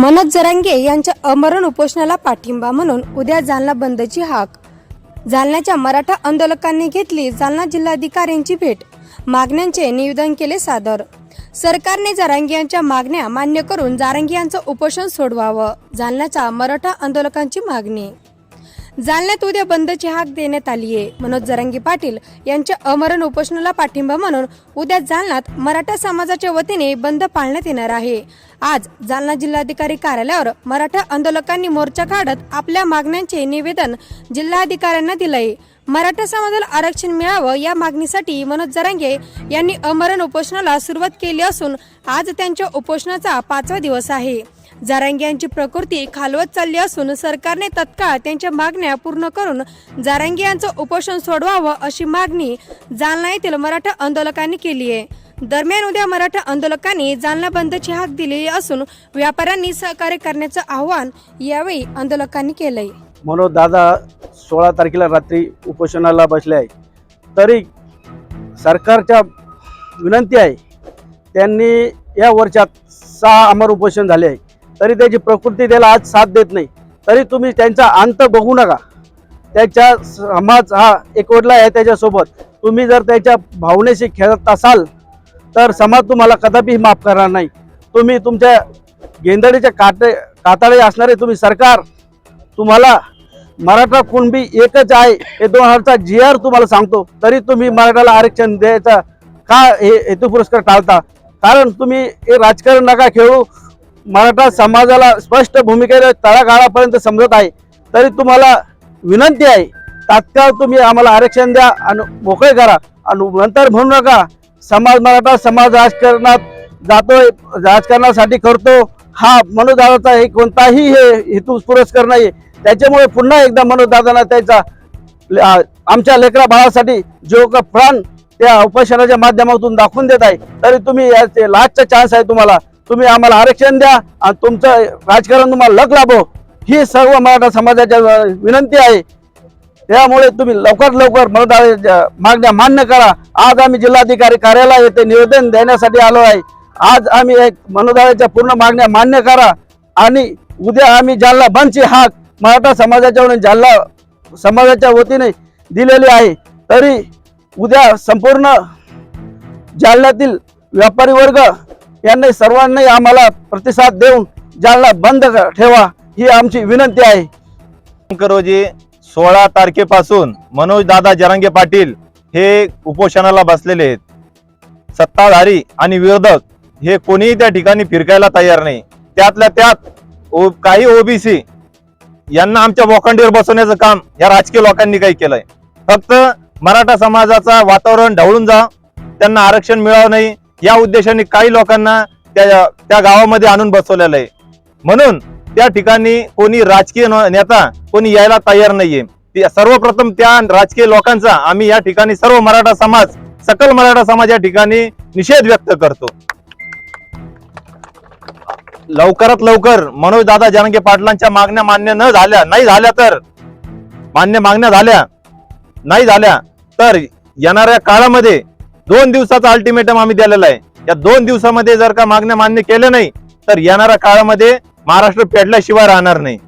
मनोज जरांगे यांच्या अमरण उपोषणाला पाठिंबा म्हणून उद्या जालना बंदची हाक. जालन्याच्या मराठा आंदोलकांनी घेतली जालना जिल्हाधिकाऱ्यांची भेट. मागण्यांचे निवेदन केले सादर. सरकारने जारांगी यांच्या मागण्या मान्य करून जारांगी यांचं उपोषण सोडवावं. जालन्याच्या मराठा आंदोलकांची मागणी. जालन्यात उद्या बंदची हाक देण्यात आली आहे मनोज जरांगी पाटील यांच्या अमरण उपोषणाला पाठिंबा म्हणून उद्या जालन्यात मराठा समाजाच्या वतीने बंद पाळण्यात येणार आहे. आज जालना जिल्हाधिकारी कार्यालयावर मराठा आंदोलकांनी मोर्चा काढत आपल्या मागण्यांचे निवेदन जिल्हाधिकाऱ्यांना दिलंय. मराठा समाजाला आरक्षण मिळावं या मागणीसाठी मनोज जरांगे यांनी अमरण उपोषणाला सुरुवात केली असून आज त्यांच्या उपोषणाचा पाचवा दिवस आहे. जारांगे यांची प्रकृती खालवत चालली असून सरकारने तत्काळ त्यांच्या मागण्या पूर्ण करून जारांगे यांचं उपोषण सोडवावं अशी मागणी जालना येथील मराठा आंदोलकांनी केली आहे. दरम्यान उद्या मराठा आंदोलकांनी जालना बंदची हाक दिलेली असून व्यापाऱ्यांनी सहकार्य करण्याचं आवाहन यावेळी आंदोलकांनी केलंय. मनोज दादा सोळा तारखेला रात्री उपोषणाला बसले आहे तरी सरकारच्या विनंती आहे त्यांनी या वर्षात सहा अमर उपोषण झाले आहे तरी त्याची प्रकृती त्याला आज साथ देत नाही. तरी तुम्ही त्यांचा अंत बघू नका. त्याच्या समाज हा एकवटला आहे त्याच्यासोबत. तुम्ही जर त्याच्या भावनेशी खेळत असाल तर समाज तुम्हाला कदापि माफ करणार नाही. तुम्ही तुमच्या गेंदडीच्या काटे काताळे असणारे तुम्ही सरकार तुम्हाला मराठा कुणबी एकच आहे हे दोन हजारचा जी आर तुम्हाला सांगतो. तरी तुम्ही मराठाला आरक्षण द्यायचा का हे हेतू पुरस्कार टाळता? कारण तुम्ही हे राजकारण नका खेळू. मराठा समाजाला स्पष्ट भूमिकेने तळागाळापर्यंत समजत आहे तरी तुम्हाला विनंती आहे तात्काळ तुम्ही आम्हाला आरक्षण द्या आणि मोकळे करा. आणि नंतर म्हणू नका समाज मराठा समाज राजकारणात जातोय राजकारणासाठी करतो. हा मनोदादाचा हे कोणताही हे हेतू पुरस्कार नाही त्याच्यामुळे पुन्हा एकदा मनोदादांना त्याचा ले- आमच्या लेकरा बाळासाठी जो का प्राण त्या उपोषणाच्या माध्यमातून दाखवून देत आहे तरी तुम्ही याचे लास्टचा चान्स आहे तुम्हाला. तुम्ही आम्हाला आरक्षण द्या आणि तुमचं राजकारण तुम्हाला लग लाभो. ही सर्व मराठा समाजाच्या विनंती आहे. त्यामुळे तुम्ही लवकरात लवकर मनोदाच्या मागण्या मान्य करा. आज आम्ही जिल्हाधिकारी कार्यालय येथे निवेदन देण्यासाठी आलो आहे. आज आम्ही एक मनोदाराच्या पूर्ण मागण्या मान्य करा. आणि उद्या आम्ही जालना बंदची हाक मराठा समाजाच्या वतीने जालना समाजाच्या वतीने दिलेली आहे. तरी उद्या संपूर्ण जालन्यातील व्यापारी वर्ग यांनी सर्वांनी आम्हाला प्रतिसाद देऊन जालना बंद ठेवा ही आमची विनंती आहे. रोजी सोळा तारखेपासून मनोज दादा जरांगे पाटील हे उपोषणाला बसलेले आहेत. सत्ताधारी आणि विरोधक हे कोणीही त्या ठिकाणी फिरकायला तयार नाही. त्यातल्या त्यात ओ- काही ओबीसी यांना आमच्या बोखंडीवर बसवण्याचं काम या राजकीय लोकांनी काही केलंय. फक्त मराठा समाजाचा वातावरण ढवळून जा त्यांना आरक्षण मिळावं नाही या उद्देशाने काही लोकांना त्या त्या गावामध्ये आणून बसवलेलं आहे. म्हणून त्या ठिकाणी कोणी राजकीय न- नेता कोणी यायला तयार नाहीये. सर्वप्रथम त्या राजकीय लोकांचा आम्ही या ठिकाणी सर्व मराठा समाज सकल मराठा समाज या ठिकाणी निषेध व्यक्त करतो. लवकरात लवकर मनोज दादा जानके पाटलांच्या मागण्या मान्य न झाल्या नाही झाल्या तर मान्य मागण्या झाल्या नाही झाल्या तर येणाऱ्या काळामध्ये दोन दिवसाचा अल्टिमेटम आम्ही दिलेला आहे. या दोन दिवसामध्ये जर का मागण्या मान्य केल्या नाही तर येणाऱ्या काळामध्ये महाराष्ट्र पेडल्याशिवाय राहणार नाही.